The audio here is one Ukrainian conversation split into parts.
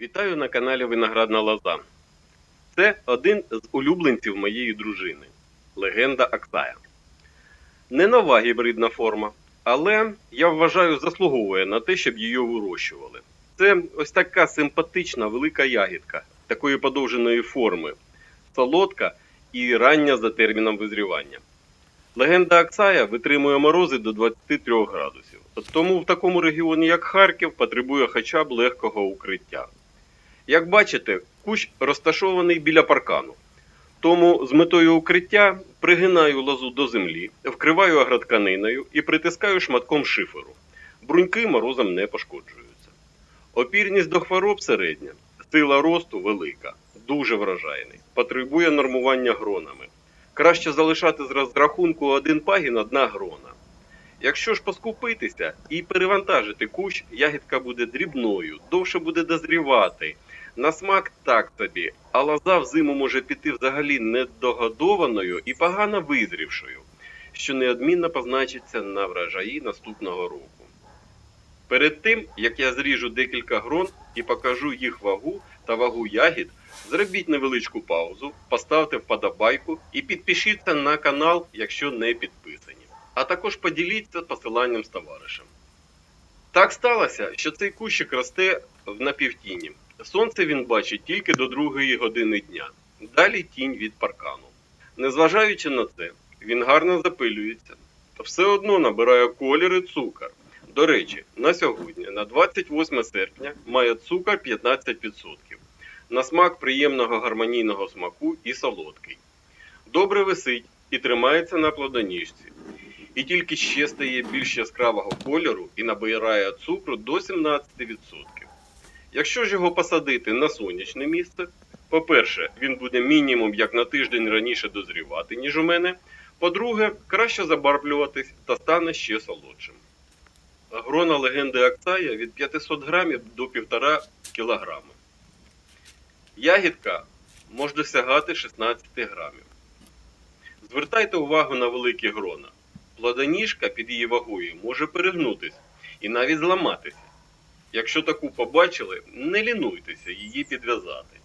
Вітаю на каналі Виноградна Лоза. Це один з улюбленців моєї дружини легенда Аксая. Не нова гібридна форма, але я вважаю, заслуговує на те, щоб її вирощували. Це ось така симпатична велика ягідка такої подовженої форми, солодка і рання за терміном визрівання. Легенда Аксая витримує морози до 23 градусів. Тому в такому регіоні, як Харків, потребує хоча б легкого укриття. Як бачите, кущ розташований біля паркану. Тому з метою укриття пригинаю лозу до землі, вкриваю агротканиною і притискаю шматком шиферу. Бруньки морозом не пошкоджуються. Опірність до хвороб середня, сила росту велика, дуже вражайний, потребує нормування гронами. Краще залишати з розрахунку один пагін одна грона. Якщо ж поскупитися і перевантажити кущ, ягідка буде дрібною, довше буде дозрівати. На смак так собі, а лоза взиму може піти взагалі недогодованою і погано визрівшою, що неодмінно позначиться на врожаї наступного року. Перед тим, як я зріжу декілька грон і покажу їх вагу та вагу ягід, зробіть невеличку паузу, поставте вподобайку і підпишіться на канал, якщо не підписані. А також поділіться посиланням з товаришем. Так сталося, що цей кущик росте в напівтіні. Сонце він бачить тільки до другої години дня. Далі тінь від паркану. Незважаючи на це, він гарно запилюється, та все одно набирає колір і цукор. До речі, на сьогодні, на 28 серпня, має цукор 15%. На смак приємного гармонійного смаку і солодкий. Добре висить і тримається на плодоніжці. І тільки ще стає більш яскравого кольору і набирає цукру до 17%. Якщо ж його посадити на сонячне місце, по-перше, він буде мінімум як на тиждень раніше дозрівати, ніж у мене. По-друге, краще забарвлюватись та стане ще солодшим. Грона легенди Аксая від 500 грамів до 1,5 кг. Ягідка може досягати 16 грамів. Звертайте увагу на великі грона. Плодоніжка під її вагою може перегнутись і навіть зламатися. Якщо таку побачили, не лінуйтеся її підв'язати.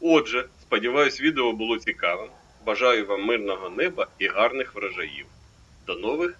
Отже, сподіваюсь, відео було цікавим. Бажаю вам мирного неба і гарних врожаїв. До нових